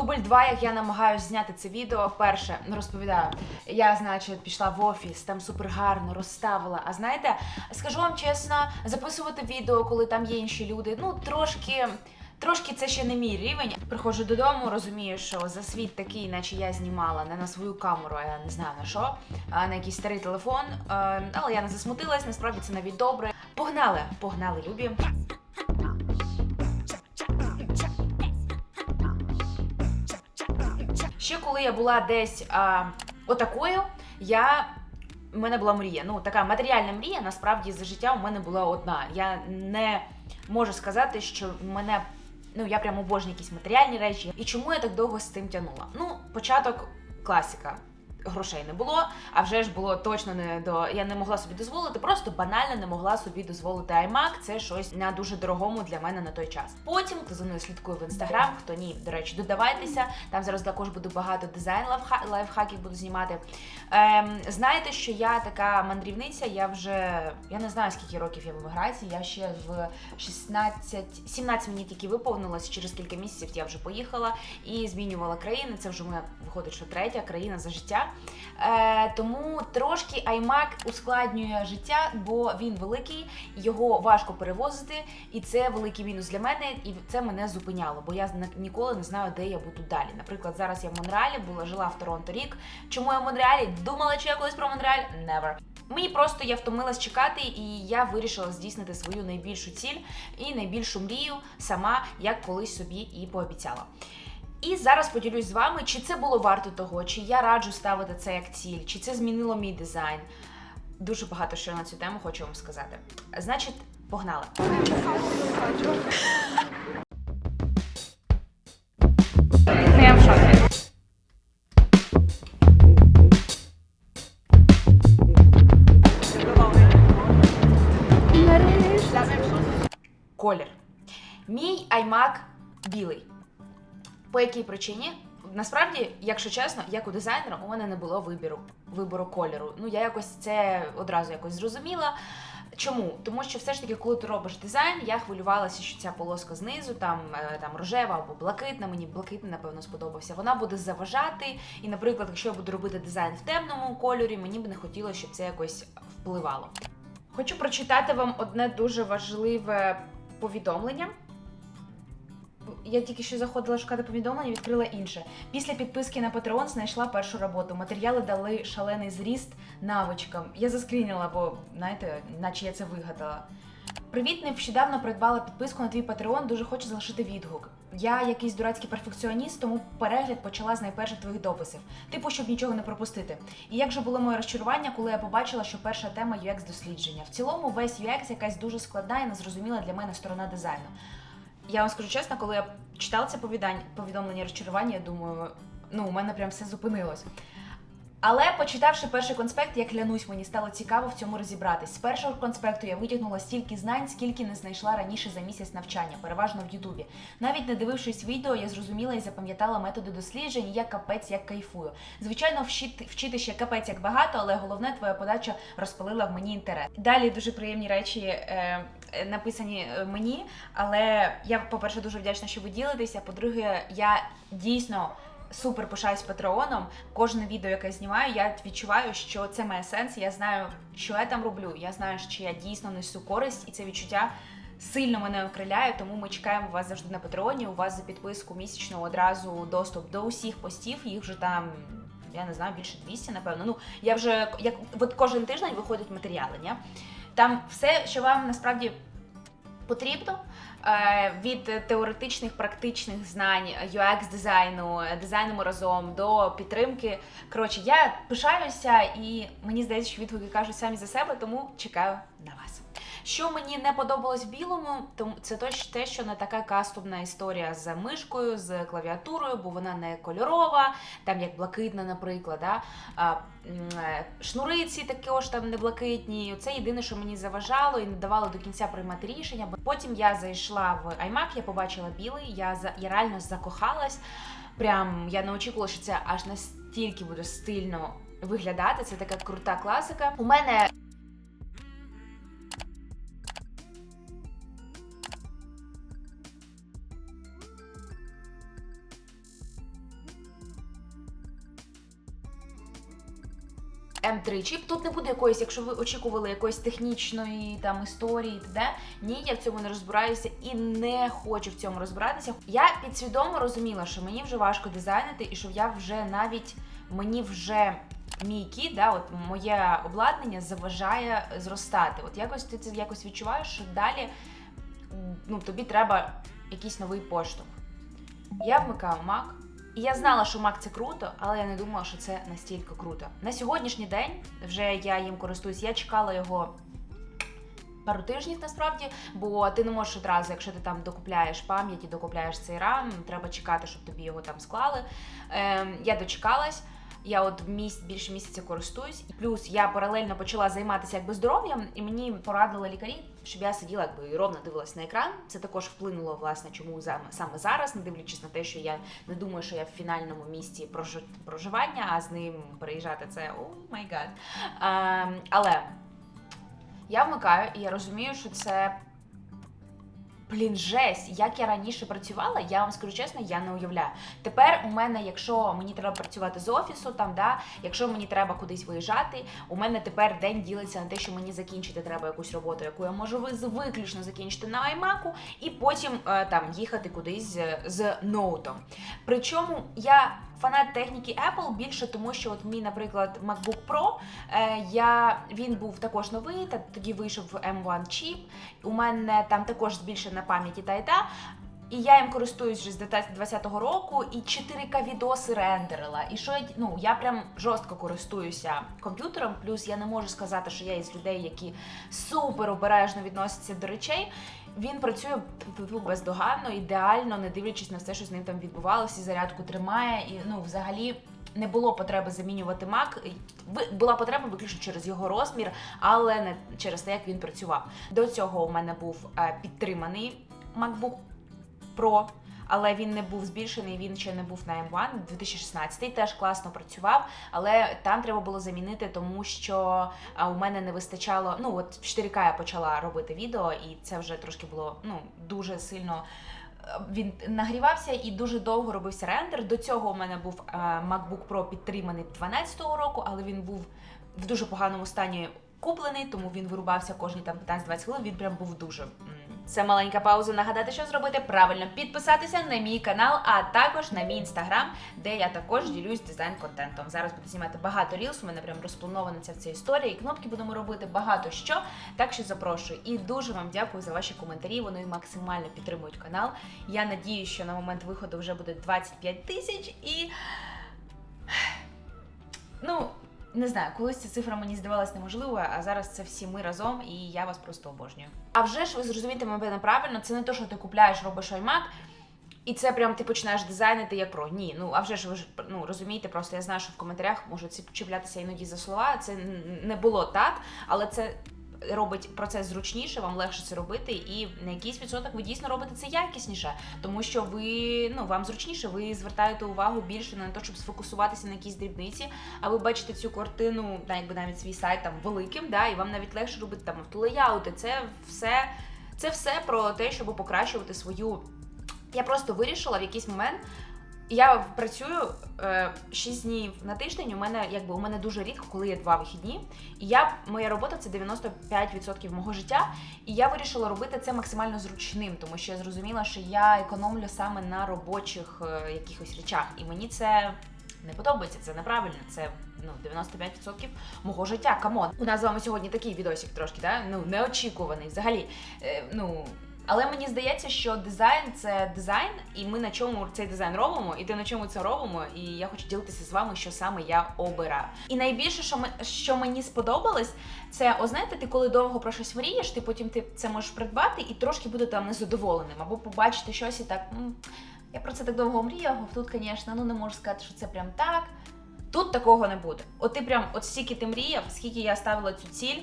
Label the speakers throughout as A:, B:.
A: Дубль два, як я намагаюся зняти це відео. Перше розповідаю. Я, значить, пішла в офіс, там супер гарно розставила. А знаєте, скажу вам чесно, записувати відео, коли там є інші люди, ну трошки. Трошки це ще не мій рівень. Приходжу додому, розумію, що за світ такий, наче я знімала не на свою камеру, а я не знаю на що, а на якийсь старий телефон. Е, Але я не засмутилась, насправді це навіть добре. Погнали, погнали, любі. Ще коли я була десь а, отакою, я. У мене була мрія. Ну, така матеріальна мрія, насправді за життя у мене була одна. Я не можу сказати, що мене. Ну, я прям обожнюю якісь матеріальні речі. І чому я так довго з цим тягнула? Ну, початок класика. Грошей не було, а вже ж було точно не до. Я не могла собі дозволити, просто банально не могла собі дозволити iMac. Це щось на дуже дорогому для мене на той час. Потім хто за мною слідкує в інстаграм, хто ні, до речі, додавайтеся. Там зараз також буде багато дизайн лайфха- лайфхаків буду знімати. Ем, знаєте, що я така мандрівниця, я вже я не знаю скільки років я в еміграції. Я ще в 16, 17 мені тільки виповнилось. Через кілька місяців я вже поїхала і змінювала країни. Це вже моя виходить, що третя країна за життя. Е, тому трошки iMac ускладнює життя, бо він великий, його важко перевозити, і це великий мінус для мене, і це мене зупиняло, бо я ніколи не знаю, де я буду далі. Наприклад, зараз я в Монреалі, була жила в Торонто рік. Чому я в Монреалі? Думала, чи я колись про Монреаль? Never. Мені просто я втомилась чекати, і я вирішила здійснити свою найбільшу ціль і найбільшу мрію сама, як колись собі і пообіцяла. І зараз поділюсь з вами, чи це було варто того, чи я раджу ставити це як ціль, чи це змінило мій дизайн. Дуже багато що на цю тему хочу вам сказати. Значить, погнали.
B: Ну, я в шокі.
A: Колір. Мій iMac білий. По якій причині? Насправді, якщо чесно, як у дизайнера, у мене не було вибору, вибору кольору. Ну, я якось це одразу якось зрозуміла. Чому? Тому що все ж таки, коли ти робиш дизайн, я хвилювалася, що ця полоска знизу, там, е, там рожева або блакитна, мені блакитний, напевно, сподобався. Вона буде заважати. І, наприклад, якщо я буду робити дизайн в темному кольорі, мені б не хотілося, щоб це якось впливало. Хочу прочитати вам одне дуже важливе повідомлення. Я тільки що заходила шукати повідомлення, відкрила інше. Після підписки на Patreon знайшла першу роботу. Матеріали дали шалений зріст навичкам. Я заскрініла, бо знаєте, наче я це вигадала. Привіт, нещодавно придбала підписку на твій Patreon, дуже хочу залишити відгук. Я якийсь дурацький перфекціоніст, тому перегляд почала з найперших твоїх дописів. Типу, щоб нічого не пропустити. І як же було моє розчарування, коли я побачила, що перша тема UX дослідження. В цілому весь UX якась дуже складна і незрозуміла для мене сторона дизайну. Я вам скажу чесно, коли я читала це повідомлення розчарування, я думаю, ну, у мене прям все зупинилось. Але почитавши перший конспект, я клянусь, мені стало цікаво в цьому розібратись. З першого конспекту я витягнула стільки знань, скільки не знайшла раніше за місяць навчання, переважно в Ютубі. Навіть не дивившись відео, я зрозуміла і запам'ятала методи досліджень, і я капець як кайфую. Звичайно, вчити, ще капець як багато, але головне твоя подача розпалила в мені інтерес. Далі дуже приємні речі е, написані е, мені, але я, по-перше, дуже вдячна, що ви ділитеся. По-друге, я дійсно супер пишаюсь патреоном. Кожне відео, яке знімаю, я відчуваю, що це має сенс. Я знаю, що я там роблю. Я знаю, що я дійсно несу користь, і це відчуття сильно мене окриляє. Тому ми чекаємо вас завжди на патреоні. У вас за підписку місячну одразу доступ до усіх постів. Їх вже там. Я не знаю, більше 200, напевно. Ну, я вже як от кожен тиждень виходять матеріали. Ні? Там все, що вам насправді потрібно, е, від теоретичних практичних знань, UX дизайну, дизайну разом до підтримки. Коротше, я пишаюся і мені здається, що відгуки кажуть самі за себе, тому чекаю на вас. Що мені не подобалось в білому, тому це те, що не така кастомна історія з мишкою, з клавіатурою, бо вона не кольорова, там як блакитна, наприклад. Да? А, е, шнури ці також там не блакитні. Це єдине, що мені заважало і не давало до кінця приймати рішення. Потім я зайшла в iMac, я побачила білий, я, за- я реально закохалась. Прям я не очікувала, що це аж настільки буде стильно виглядати. Це така крута класика. У мене М3 чіп. Тут не буде якоїсь, якщо ви очікували якоїсь технічної там історії, де ні, я в цьому не розбираюся і не хочу в цьому розбиратися. Я підсвідомо розуміла, що мені вже важко дизайнити, і що я вже навіть мені вже мій кіт, да, от моє обладнання заважає зростати. От якось ти це якось відчуваєш, що далі ну, тобі треба якийсь новий поштовх. Я вмикаю Mac, і я знала, що мак це круто, але я не думала, що це настільки круто. На сьогоднішній день вже я їм користуюсь, я чекала його. Пару тижнів насправді, бо ти не можеш одразу, якщо ти там докупляєш пам'ять і докупляєш цей рам, треба чекати, щоб тобі його там склали. Ем, я дочекалась. Я от місяць більше місяця користуюсь, плюс я паралельно почала займатися якби здоров'ям, і мені порадили лікарі, щоб я сиділа якби і ровно дивилась на екран. Це також вплинуло власне, чому за- саме зараз, не дивлячись на те, що я не думаю, що я в фінальному місці прожи- проживання, а з ним переїжджати це о май гад. Ем, але я вмикаю, і я розумію, що це. Блін, жесть, як я раніше працювала, я вам скажу чесно, я не уявляю. Тепер у мене, якщо мені треба працювати з офісу, там да, якщо мені треба кудись виїжджати, у мене тепер день ділиться на те, що мені закінчити треба якусь роботу, яку я можу виключно закінчити на iMac, і потім е, там їхати кудись з ноутом. Причому я фанат техніки Apple більше тому, що от мій, наприклад, MacBook Pro, е, я, він був також новий, та тоді вийшов M1 чіп. У мене там також збільшена пам'яті та і та. І я їм користуюсь вже з 2020 року, і 4К відоси рендерила. І що я ну я прям жорстко користуюся комп'ютером. Плюс я не можу сказати, що я із людей, які супер обережно відносяться до речей. Він працює типу, бездоганно, ідеально, не дивлячись на все, що з ним там відбувалося, зарядку тримає. І ну, взагалі не було потреби замінювати Mac. Була потреба виключно через його розмір, але не через те, як він працював. До цього у мене був е, підтриманий MacBook Pro, але він не був збільшений, він ще не був на M1. 2016 теж класно працював, але там треба було замінити, тому що у мене не вистачало. Ну от в 4К я почала робити відео, і це вже трошки було ну дуже сильно. е, Він нагрівався і дуже довго робився рендер. До цього у мене був е, MacBook Pro підтриманий 12-го року, але він був в дуже поганому стані куплений, тому він вирубався кожні там 15-20 хвилин. Він прям був дуже. Це маленька пауза. Нагадати, що зробити правильно підписатися на мій канал, а також на мій інстаграм, де я також ділюсь дизайн-контентом. Зараз буду знімати багато рілс. У мене прям розпланована ця вся історія, і кнопки будемо робити багато що. Так що запрошую. І дуже вам дякую за ваші коментарі. Вони максимально підтримують канал. Я надію, що на момент виходу вже буде 25 тисяч і. Ну, не знаю, колись ця цифра мені здавалась неможливою, а зараз це всі ми разом, і я вас просто обожнюю. А вже ж ви зрозумієте мене правильно, це не те, що ти купляєш, робиш iMac, і це прям ти починаєш дизайнити як про. Ні, ну а вже ж ви ж ну розумієте, просто я знаю, що в коментарях можуть чіплятися іноді за слова. Це не було так, але це. Робить процес зручніше, вам легше це робити, і на якийсь відсоток ви дійсно робите це якісніше, тому що ви ну вам зручніше, ви звертаєте увагу більше на те, щоб сфокусуватися на якісь дрібниці, а ви бачите цю картину, да, якби навіть свій сайт там великим, да, і вам навіть легше робити там автолеяути. Це все, це все про те, щоб покращувати свою. Я просто вирішила в якийсь момент. Я працюю е, 6 днів на тиждень. У мене якби у мене дуже рідко, коли є два вихідні. І я моя робота це 95% мого життя. І я вирішила робити це максимально зручним, тому що я зрозуміла, що я економлю саме на робочих е, якихось речах. І мені це не подобається, це неправильно. Це ну 95% мого життя. Камон. У нас з вами сьогодні такий відосик трошки, да? ну неочікуваний взагалі. Е, ну. Але мені здається, що дизайн це дизайн, і ми на чому цей дизайн робимо, і ти на чому це робимо. І я хочу ділитися з вами, що саме я обираю. І найбільше, що ми що мені сподобалось, це о, знаєте, ти коли довго про щось мрієш, ти потім ти це можеш придбати і трошки бути там незадоволеним, або побачити щось і так. Я про це так довго мріяв, тут, звісно, ну не можу сказати, що це прям так. Тут такого не буде. От ти прям, от стільки ти мріяв, скільки я ставила цю ціль,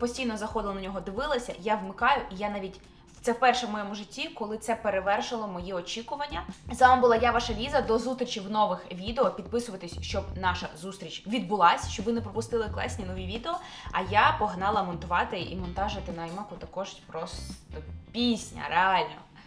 A: постійно заходила на нього, дивилася, я вмикаю, і я навіть. Це вперше в моєму житті, коли це перевершило мої очікування. З вами була я, ваша Ліза. До зустрічі в нових відео. Підписуйтесь, щоб наша зустріч відбулась, щоб ви не пропустили класні нові відео. А я погнала монтувати і монтажити на iMac також просто пісня, реально.